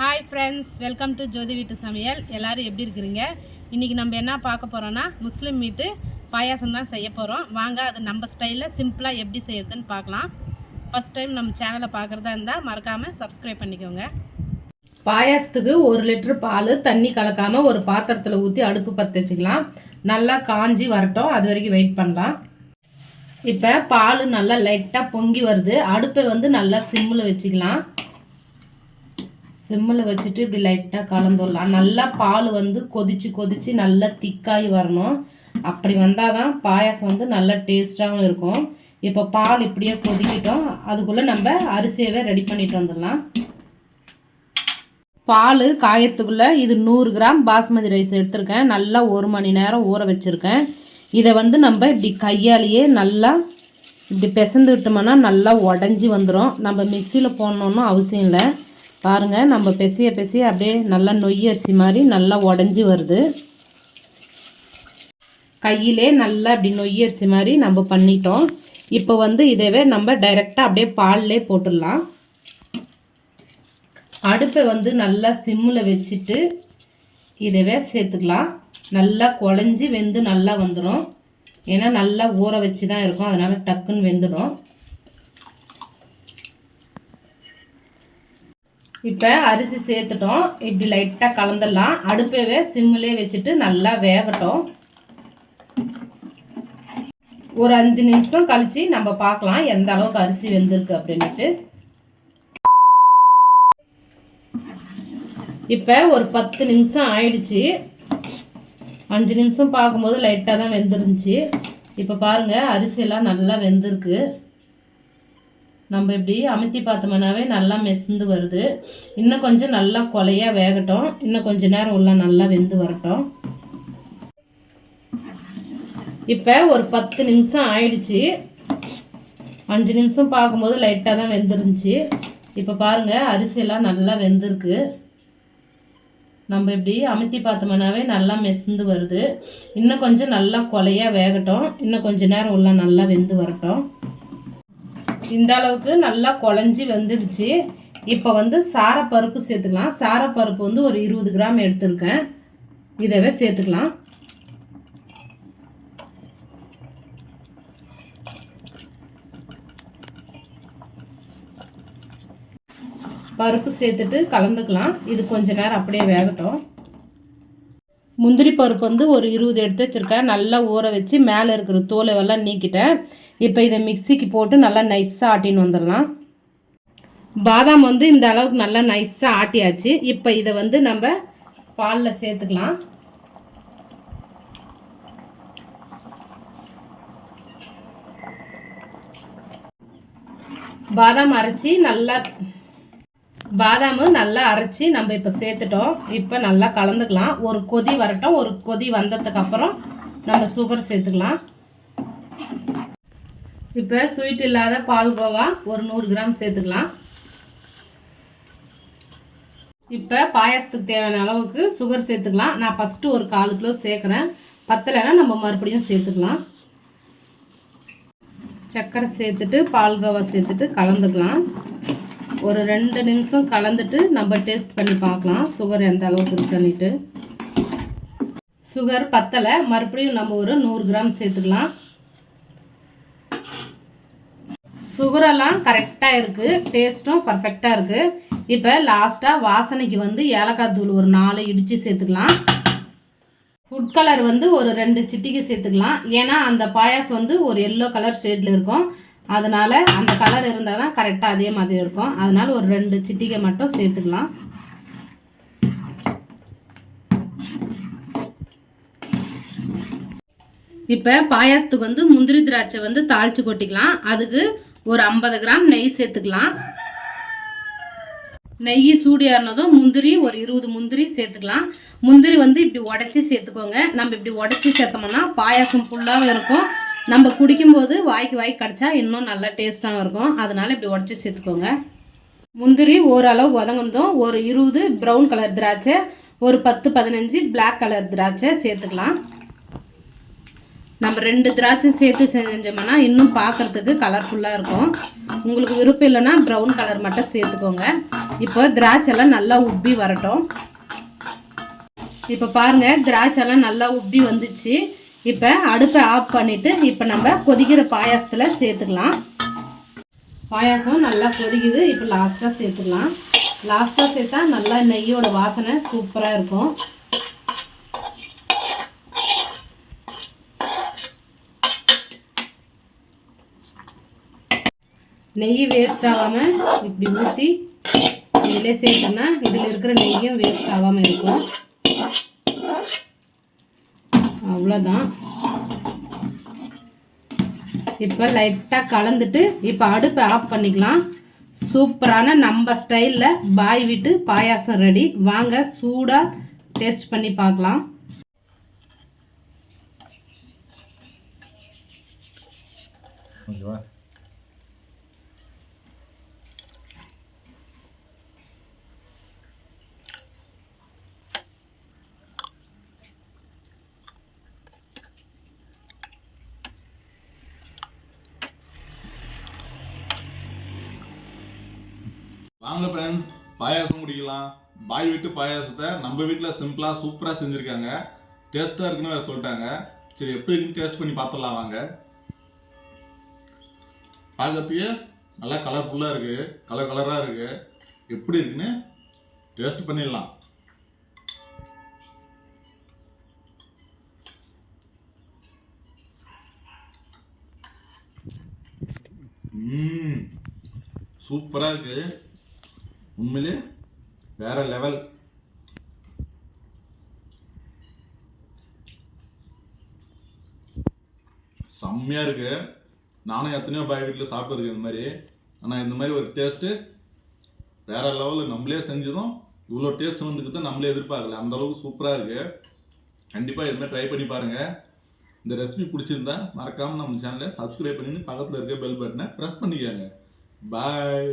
Hi friends welcome to Jothi வீட்டு சமையல் எல்லோரும் எப்படி இருக்கிறீங்க? இன்றைக்கி நம்ம என்ன பார்க்க போகிறோன்னா முஸ்லீம் மீட்டு பாயாசம் தான் செய்ய போகிறோம் வாங்க அது நம்ம ஸ்டைலில் சிம்பிளாக எப்படி செய்யறதுன்னு பார்க்கலாம். ஃபஸ்ட் டைம் நம்ம சேனலை பார்க்குறதா இருந்தால் மறக்காமல் சப்ஸ்கிரைப் பண்ணிக்கோங்க. பாயாசத்துக்கு ஒரு லிட்டர் பால் தண்ணி கலக்காமல் ஒரு பாத்திரத்தில் ஊற்றி அடுப்பு பற்ற வச்சுக்கலாம். நல்லா காஞ்சி வரட்டும். அது வரைக்கும் வெயிட் பண்ணலாம். இப்போ பால் நல்லா லைட்டாக பொங்கி வருது. அடுப்பை வந்து நல்லா சிம்மில் வச்சுக்கலாம். சிம்மில் வச்சுட்டு இப்படி லைட்டாக கலந்துடலாம். நல்லா பால் வந்து கொதிச்சு கொதிச்சு நல்லா திக்காகி வரணும். அப்படி வந்தால் தான் பாயாசம் வந்து நல்லா டேஸ்ட்டாகவும் இருக்கும். இப்போ பால் இப்படியே கொதிக்கிட்டோம். அதுக்குள்ளே நம்ம அரிசியவே ரெடி பண்ணிட்டு வந்துடலாம். பால் காயறதுக்குள்ளே இது நூறு கிராம் பாஸ்மதி ரைஸ் எடுத்திருக்கேன். நல்லா ஒரு மணி நேரம் ஊற வச்சுருக்கேன். இதை வந்து நம்ம இப்படி கையாலேயே நல்லா இப்படி பிசைந்து விட்டோம்னா நல்லா உடஞ்சி வந்துடும் நம்ம மிக்சியில் போடணுன்னு அவசியம் இல்லை. பாருங்கள் நம்ம பிசைய பெசைய அப்படியே நல்லா நொய் அரிசி மாதிரி நல்லா உடஞ்சி வருது. கையிலே நல்லா அப்படி நொய் அரிசி மாதிரி நம்ம பண்ணிட்டோம். இப்போ வந்து இதவே நம்ம டைரெக்டாக அப்படியே பால்லே போட்டுடலாம். அடுப்பை வந்து நல்லா சிம்மில் வச்சுட்டு இதவே சேர்த்துக்கலாம். நல்லா குழஞ்சி வெந்து நல்லா வந்துடும். ஏன்னா நல்லா ஊற வச்சு தான் இருக்கும். அதனால் டக்குன்னு வெந்துடும். இப்போ அரிசி சேர்த்துட்டோம். இப்படி லைட்டாக கலந்துடலாம். அடுப்பவே சிம்மிலே வச்சுட்டு நல்லா வேகட்டும். ஒரு அஞ்சு நிமிஷம் கழித்து நம்ம பார்க்கலாம் எந்த அளவுக்கு அரிசி வெந்திருக்கு அப்படின்ட்டு இப்போ ஒரு பத்து நிமிஷம் ஆயிடுச்சு. அஞ்சு நிமிஷம் பார்க்கும்போது லைட்டாக தான் வெந்துருந்துச்சு. இப்போ பாருங்கள் அரிசியெல்லாம் நல்லா வெந்திருக்கு. நம்ம இப்படி அமுத்தி பார்த்தோம்னாவே நல்லா மெசந்து வருது. இன்னும் கொஞ்சம் நல்லா கொலையாக வேகட்டும். இன்னும் கொஞ்சம் நேரம் உள்ள நல்லா வெந்து வரட்டும். இப்போ ஒரு பத்து நிமிஷம் ஆயிடுச்சு. அஞ்சு நிமிஷம் பார்க்கும்போது லைட்டாக தான் வெந்துருந்துச்சு. இப்போ பாருங்கள் அரிசியெல்லாம் நல்லா வெந்திருக்கு. நம்ம இப்படி அமுத்தி பார்த்தோம்னாவே நல்லா மெசுந்து வருது. இன்னும் கொஞ்சம் நல்லா கொலையாக வேகட்டும். இன்னும் கொஞ்சம் நேரம் உள்ள நல்லா வெந்து வரட்டும். இந்த அளவுக்கு நல்லா குழஞ்சி வெந்துடுச்சு. இப்போ வந்து சாரப்பருப்பு சேர்த்துக்கலாம். சாரப்பருப்பு வந்து ஒரு இருபது கிராம் எடுத்திருக்கேன். இதவே சேர்த்துக்கலாம். பருப்பு சேர்த்துட்டு கலந்துக்கலாம். இது கொஞ்ச நேரம் அப்படியே வேகட்டும். முந்திரி பருப்பு வந்து ஒரு இருபது எடுத்து வச்சுருக்கேன். நல்லா ஊற வச்சு மேலே இருக்கிற தோலை எல்லாம் நீக்கிட்டேன். இப்போ இதை மிக்சிக்கு போட்டு நல்லா நைஸாக ஆட்டின்னு வந்துடலாம். பாதாம் வந்து இந்த அளவுக்கு நல்லா நைஸாக ஆட்டியாச்சு. இப்போ இதை வந்து நம்ம பாலில் சேர்த்துக்கலாம். பாதாம் அரைச்சி நல்லா பாதாமு நல்லா அரைச்சி நம்ம இப்போ சேர்த்துட்டோம். இப்போ நல்லா கலந்துக்கலாம். ஒரு கொதி வரட்டும். ஒரு கொதி வந்ததுக்கப்புறம் நம்ம சுகர் சேர்த்துக்கலாம். இப்போ ஸ்வீட் இல்லாத பால்கோவா ஒரு நூறு கிராம் சேர்த்துக்கலாம். இப்போ பாயாசத்துக்கு தேவையான அளவுக்கு சுகர் சேர்த்துக்கலாம். நான் ஃபஸ்ட்டு ஒரு கால் கிலோ சேர்க்குறேன். பத்தலைன்னா நம்ம மறுபடியும் சேர்த்துக்கலாம். சர்க்கரை சேர்த்துட்டு பால்கோவா சேர்த்துட்டு கலந்துக்கலாம். ஒரு ரெண்டு நிமிஷம் கலந்துட்டு நம்ம டேஸ்ட் பண்ணி பார்க்கலாம். சுகர் எந்த அளவுக்கு இருக்குன்னுட்டு சுகர் பத்தலை. மறுபடியும் நம்ம ஒரு நூறு கிராம் சேர்த்துக்கலாம். சுகரெல்லாம் கரெக்டாக இருக்குது டேஸ்ட்டும் பர்ஃபெக்டாக இருக்குது இப்போ லாஸ்ட்டாக வாசனைக்கு வந்து ஏலக்காய் தூள் ஒரு நாலு இடித்து சேர்த்துக்கலாம். ஃபுட் கலர் வந்து ஒரு ரெண்டு சிட்டிக்கு சேர்த்துக்கலாம். ஏன்னா அந்த பாயாசம் வந்து ஒரு எல்லோ கலர் ஷேடில் இருக்கும். அதனால் அந்த கலர் இருந்தால் தான் கரெக்டாக அதே மாதிரி இருக்கும். அதனால் ஒரு ரெண்டு சிட்டிகை மட்டும் சேர்த்துக்கலாம். இப்போ பாயாசத்துக்கு வந்து முந்திரி திராட்சை வந்து தாளித்து கொட்டிக்கலாம். அதுக்கு ஒரு ஐம்பது கிராம் நெய் சேர்த்துக்கலாம். நெய் சூடியாறினதும் முந்திரி ஒரு இருபது முந்திரி சேர்த்துக்கலாம். முந்திரி வந்து இப்படி உடச்சி சேர்த்துக்கோங்க. நம்ம இப்படி உடச்சி சேர்த்தோம்னா பாயாசம் ஃபுல்லாகவும் இருக்கும். நம்ம குடிக்கும்போது வாய்க்கு வாய்க்கு கடிச்சா இன்னும் நல்லா டேஸ்ட்டாகவும் இருக்கும். அதனால் இப்படி உடச்சி சேர்த்துக்கோங்க. முந்திரி ஓரளவு உதங்குந்தோம் ஒரு இருபது ப்ரௌன் கலர் திராட்சை ஒரு பத்து பதினஞ்சு பிளாக் கலர் திராட்சை சேர்த்துக்கலாம். நம்ம ரெண்டு திராட்சை சேர்த்து செஞ்சோம்னா இன்னும் பார்க்குறதுக்கு கலர்ஃபுல்லாக இருக்கும். உங்களுக்கு விருப்பம் இல்லைன்னா ப்ரௌன் கலர் மட்டும் சேர்த்துக்கோங்க. இப்போ திராட்சைலாம் நல்லா உப்பி வரட்டும். இப்போ பாருங்கள் திராட்சைலாம் நல்லா உப்பி வந்துச்சு. இப்போ அடுப்பை ஆஃப் பண்ணிட்டு இப்போ நம்ம கொதிக்கிற பாயாசத்தில் சேர்த்துக்கலாம். பாயாசம் நல்லா கொதிக்குது இப்போ லாஸ்ட்டாக சேர்த்துக்கலாம். லாஸ்ட்டாக சேர்த்தா நல்லா நெய்யோட வாசனை சூப்பராக இருக்கும். நெய் வேஸ்ட் ஆகாமல் இப்படி ஊற்றி இதிலே சேர்த்தோம்னா இதில் இருக்கிற நெய்யும் வேஸ்ட் ஆகாமல் இருக்கும். அவ்வளோதான் இப்போ லைட்டாக கலந்துட்டு இப்போ அடுப்பை ஆஃப் பண்ணிக்கலாம். சூப்பரான நம்ம ஸ்டைலில் பாய் விட்டு பாயாசம் ரெடி வாங்க சூடாக டேஸ்ட் பண்ணி பார்க்கலாம். ஓகேவா வாங்க ஃப்ரெண்ட்ஸ் பாயாசம் குடிக்கலாம். பாய் வீட்டு பாயாசத்தை நம்ம வீட்டில் சிம்பிளாக சூப்பராக செஞ்சுருக்காங்க. டேஸ்ட்டாக இருக்குன்னு வேறு சொல்லிட்டாங்க. சரி எப்படி இருக்குன்னு டேஸ்ட் பண்ணி பார்த்துடலாம் வாங்க. பார்க்கறதுக்கு நல்லா கலர்ஃபுல்லாக இருக்குது கலர் கலராக இருக்குது எப்படி இருக்குன்னு டேஸ்ட் பண்ணிடலாம். சூப்பராக இருக்குது உண்மையிலே வேற லெவல் செம்மையாக இருக்கு. நானும் எத்தனையோ பாய் வீட்டில் சாப்பிட்டுருக்கேன் இந்த மாதிரி. ஆனால் இந்த மாதிரி ஒரு டேஸ்ட்டு வேற லெவலில் நம்மளே செஞ்சதும் இவ்வளோ டேஸ்ட் தான் நம்மளே எதிர்பார்க்கல. அந்த அளவுக்கு சூப்பராக இருக்கு. கண்டிப்பாக இதுமாதிரி ட்ரை பண்ணி பாருங்கள் இந்த ரெசிபி பிடிச்சிருந்தா மறக்காமல் நம்ம சேனலை சப்ஸ்கிரைப் பண்ணி பக்கத்தில் இருக்க பெல் பட்டனை ப்ரெஸ் பண்ணிக்கோங்க. பாய்